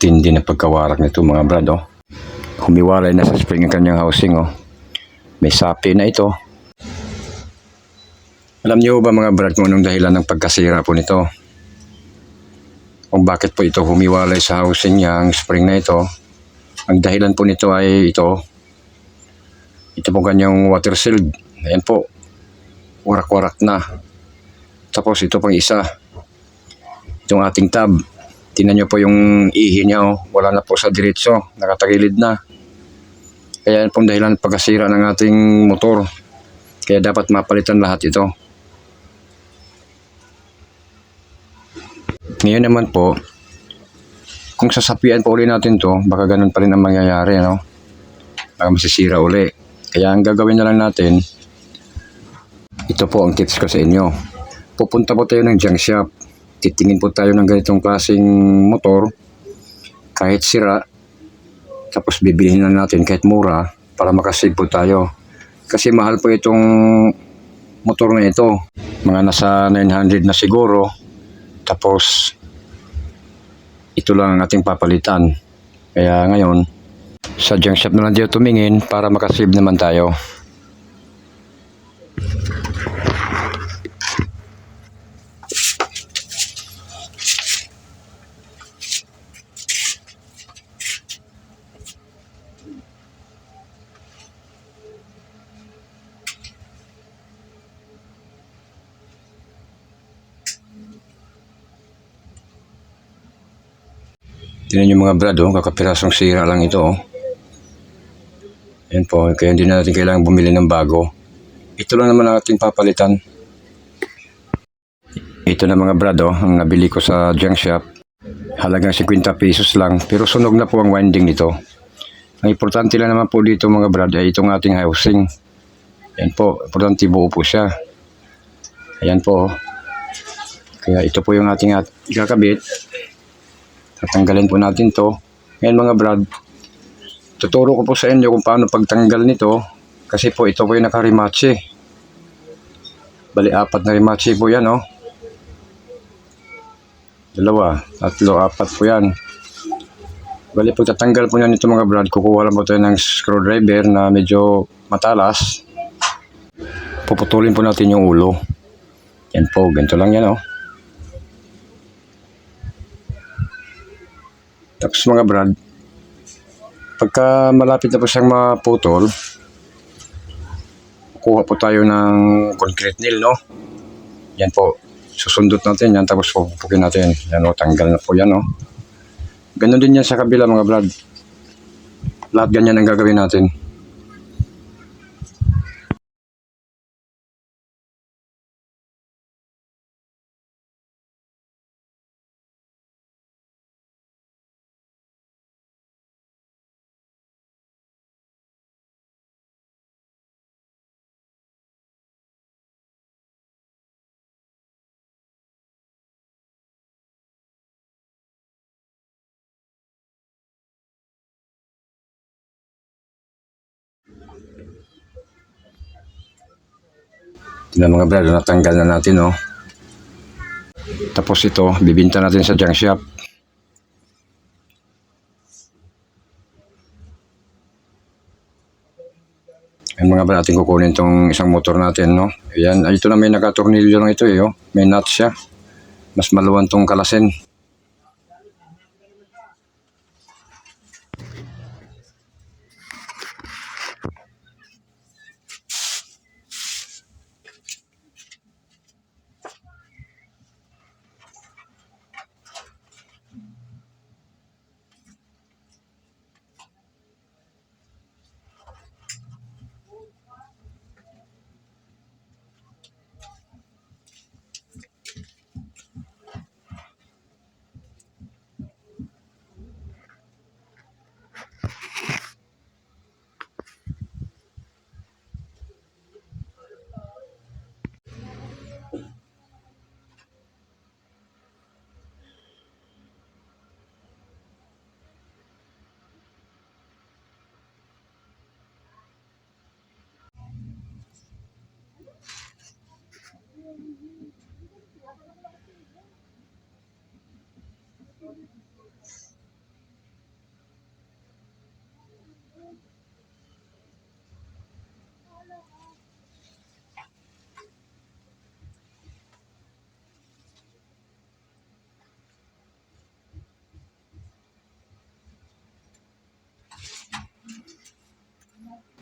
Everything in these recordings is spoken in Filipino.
tindi na pagkawarak nito mga brad oh. Humiwalay na sa spring ang kanyang housing oh. May sapi na ito. Alam niyo ba mga brad kung anong dahilan ng pagkasira po nito? Kung bakit po ito humiwalay sa housing niya ang spring na ito? Ang dahilan po nito ay ito. Ito po kanyang water shield. Ayan po. Warak-warak na. Tapos ito pang isa. Itong ating tab. Tingnan niyo po yung ihi niya oh. Wala na po sa diretso. Nakatagilid na. Kaya yan pong dahilan pagkasira ng ating motor. Kaya dapat mapalitan lahat ito. Ngayon naman po, kung sasapian pa uli natin to, baka ganun pa rin ang mangyayari, no? Baka masisira uli. Kaya ang gagawin na lang natin, ito po ang tips ko sa inyo. Pupunta po tayo ng junk shop. Titingin po tayo ng ganitong klaseng motor, kahit sira, tapos bibilihin na natin kahit mura para makasave po tayo. Kasi mahal po itong motor na ito. Mga nasa 900 na siguro. Tapos ito lang ang ating papalitan. Kaya ngayon, sa junk shop na lang tayo tumingin para makasave naman tayo. Tingnan nyo mga brad, oh, kakapirasong sira lang ito. Oh. Yan po, kaya hindi na natin kailangan bumili ng bago. Ito lang naman ang ating papalitan. Ito na mga brad, oh, ang nabili ko sa junk shop. Halagang 50 pesos lang, pero sunog na po ang winding nito. Ang importante lang naman po dito mga brad ay itong ating housing. Yan po, importante buo po siya. Ayan po. oh. Kaya ito po yung ating at ikakabit. Tatanggalin po natin to. Ngayon mga brad, tuturo ko po sa inyo kung paano pagtanggal nito kasi po ito po yung nakarimachi. Bali, apat na rimachi po yan, oh. Dalawa, tatlo, apat po yan. Bali, pagtatanggal po yan nito mga brad, kukuha lang po tayo ng screwdriver na medyo matalas. Puputulin po natin yung ulo. Yan po, ganito lang yan, oh. Tapos mga brad, pagka malapit na po siyang maputol, kuha po tayo ng concrete nail, no? Yan po, susundot natin yan, tapos pupukin natin. Yan o, tanggal na po yan, no? Ganon din yan sa kabila, mga brad. Lahat ganyan ang gagawin natin. Tingnan mga brad, natanggal na natin, no? Tapos ito, bibinta natin sa junk shop. Ang mga brad, natin kukunin tong isang motor natin, no? Ayan, ay, ito na may nakatornilyo lang ito, eh, oh. May nut siya. Mas maluwan tong kalasin.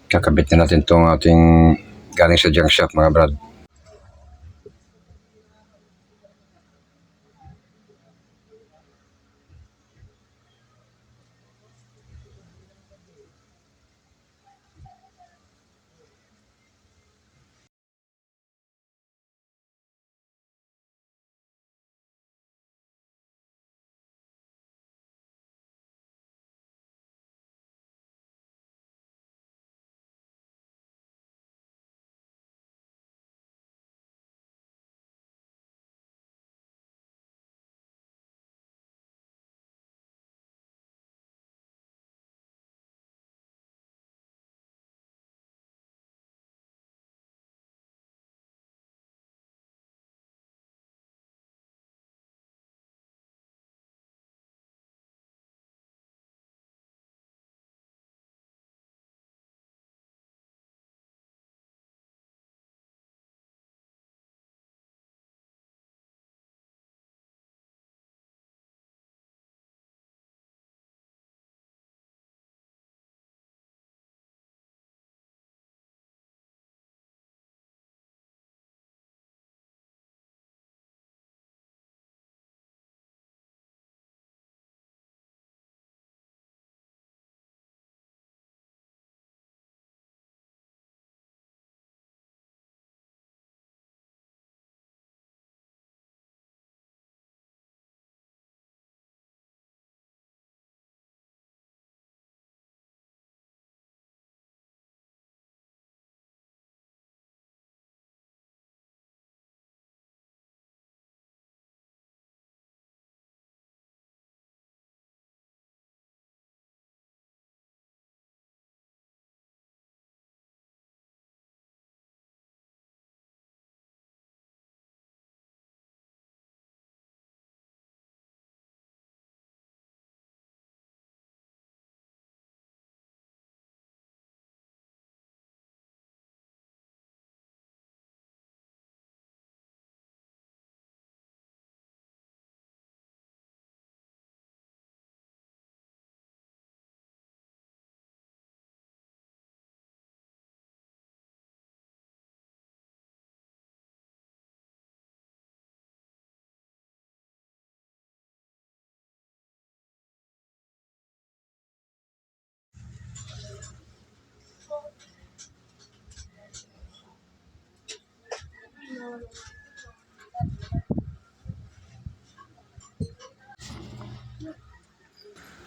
Kakabit na natin tong ating galing sa junk shop mga brad.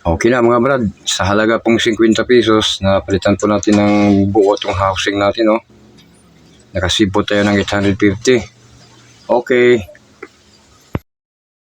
Okay na mga brad, sa halaga pong 50 pesos, napalitan po natin ng buo itong housing natin, no? Nakasipot tayo ng 850. Okay,